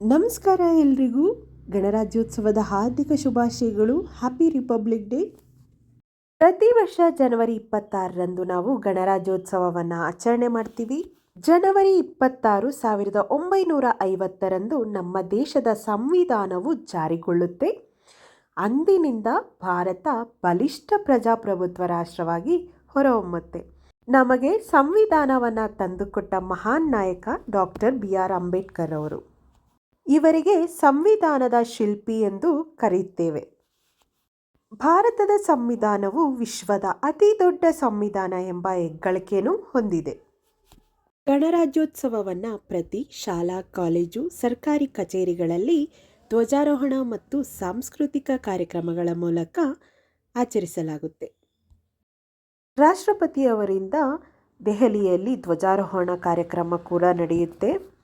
ನಮಸ್ಕಾರ ಎಲ್ರಿಗೂ. ಗಣರಾಜ್ಯೋತ್ಸವದ ಹಾರ್ದಿಕ ಶುಭಾಶಯಗಳು. ಹ್ಯಾಪಿ ರಿಪಬ್ಲಿಕ್ ಡೇ ಪ್ರತಿ ವರ್ಷ ಜನವರಿ ಇಪ್ಪತ್ತಾರರಂದು ನಾವು ಗಣರಾಜ್ಯೋತ್ಸವವನ್ನು ಆಚರಣೆ ಮಾಡ್ತೀವಿ. ಜನವರಿ ಇಪ್ಪತ್ತಾರು ಸಾವಿರದ ಒಂಬೈನೂರ ಐವತ್ತರಂದು ನಮ್ಮ ದೇಶದ ಸಂವಿಧಾನವು ಜಾರಿಗೊಳ್ಳುತ್ತೆ ಅಂದಿನಿಂದ ಭಾರತ ಬಲಿಷ್ಠ ಪ್ರಜಾಪ್ರಭುತ್ವ ರಾಷ್ಟ್ರವಾಗಿ ಹೊರಹೊಮ್ಮುತ್ತೆ. ನಮಗೆ ಸಂವಿಧಾನವನ್ನು ತಂದುಕೊಟ್ಟ ಮಹಾನ್ ನಾಯಕ ಡಾಕ್ಟರ್ ಬಿ ಆರ್ ಅಂಬೇಡ್ಕರ್ ಅವರು. ಇವರಿಗೆ ಸಂವಿಧಾನದ ಶಿಲ್ಪಿ ಎಂದು ಕರೆಯುತ್ತೇವೆ. ಭಾರತದ ಸಂವಿಧಾನವು ವಿಶ್ವದ ಅತಿ ದೊಡ್ಡ ಸಂವಿಧಾನ ಎಂಬ ಹೆಗ್ಗಳಿಕೆಯನ್ನು ಹೊಂದಿದೆ. ಗಣರಾಜ್ಯೋತ್ಸವವನ್ನು ಪ್ರತಿ ಶಾಲಾ, ಕಾಲೇಜು, ಸರ್ಕಾರಿ ಕಚೇರಿಗಳಲ್ಲಿ ಧ್ವಜಾರೋಹಣ ಮತ್ತು ಸಾಂಸ್ಕೃತಿಕ ಕಾರ್ಯಕ್ರಮಗಳ ಮೂಲಕ ಆಚರಿಸಲಾಗುತ್ತೆ. ರಾಷ್ಟ್ರಪತಿಯವರಿಂದ ದೆಹಲಿಯಲ್ಲಿ ಧ್ವಜಾರೋಹಣ ಕಾರ್ಯಕ್ರಮ ಕೂಡ ನಡೆಯುತ್ತೆ.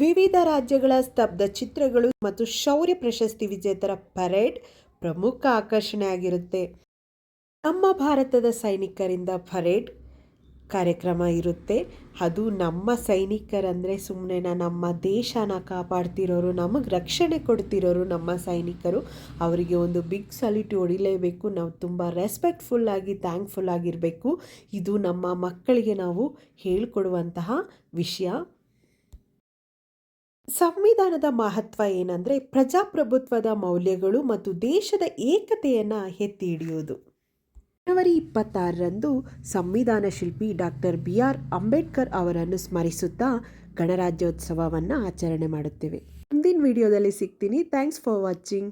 ವಿವಿಧ ರಾಜ್ಯಗಳ ಸ್ತಬ್ಧ ಚಿತ್ರಗಳು ಮತ್ತು ಶೌರ್ಯ ಪ್ರಶಸ್ತಿ ವಿಜೇತರ ಪರೇಡ್ ಪ್ರಮುಖ ಆಕರ್ಷಣೆ ಆಗಿರುತ್ತೆ ನಮ್ಮ ಭಾರತದ ಸೈನಿಕರಿಂದ ಪರೇಡ್ ಕಾರ್ಯಕ್ರಮ ಇರುತ್ತೆ. ಅದು ನಮ್ಮ ಸೈನಿಕರಂದರೆ ಸುಮ್ಮನೆ ನಮ್ಮ ದೇಶನ ಕಾಪಾಡ್ತಿರೋರು, ನಮಗೆ ರಕ್ಷಣೆ ಕೊಡ್ತಿರೋರು ನಮ್ಮ ಸೈನಿಕರು. ಅವರಿಗೆ ಒಂದು ಬಿಗ್ ಸಲ್ಯೂಟ್ ಹೊಡಿಲೇಬೇಕು. ನಾವು ತುಂಬ ರೆಸ್ಪೆಕ್ಟ್ಫುಲ್ ಆಗಿ ಥ್ಯಾಂಕ್ಫುಲ್ ಆಗಿರಬೇಕು. ಇದು ನಮ್ಮ ಮಕ್ಕಳಿಗೆ ನಾವು ಹೇಳಿಕೊಡುವಂತಹ ವಿಷಯ. ಸಂವಿಧಾನದ ಮಹತ್ವ ಏನಂದರೆ ಪ್ರಜಾಪ್ರಭುತ್ವದ ಮೌಲ್ಯಗಳು ಮತ್ತು ದೇಶದ ಏಕತೆಯನ್ನು ಎತ್ತಿ ಹಿಡಿಯೋದು. ಜನವರಿ ಇಪ್ಪತ್ತಾರರಂದು ಸಂವಿಧಾನ ಶಿಲ್ಪಿ ಡಾಕ್ಟರ್ ಬಿ ಆರ್ ಅಂಬೇಡ್ಕರ್ ಅವರನ್ನು ಸ್ಮರಿಸುತ್ತಾ ಗಣರಾಜ್ಯೋತ್ಸವವನ್ನು ಆಚರಣೆ ಮಾಡುತ್ತೇವೆ. ಮುಂದಿನ ವಿಡಿಯೋದಲ್ಲಿ ಸಿಗ್ತೀನಿ. Thanks for watching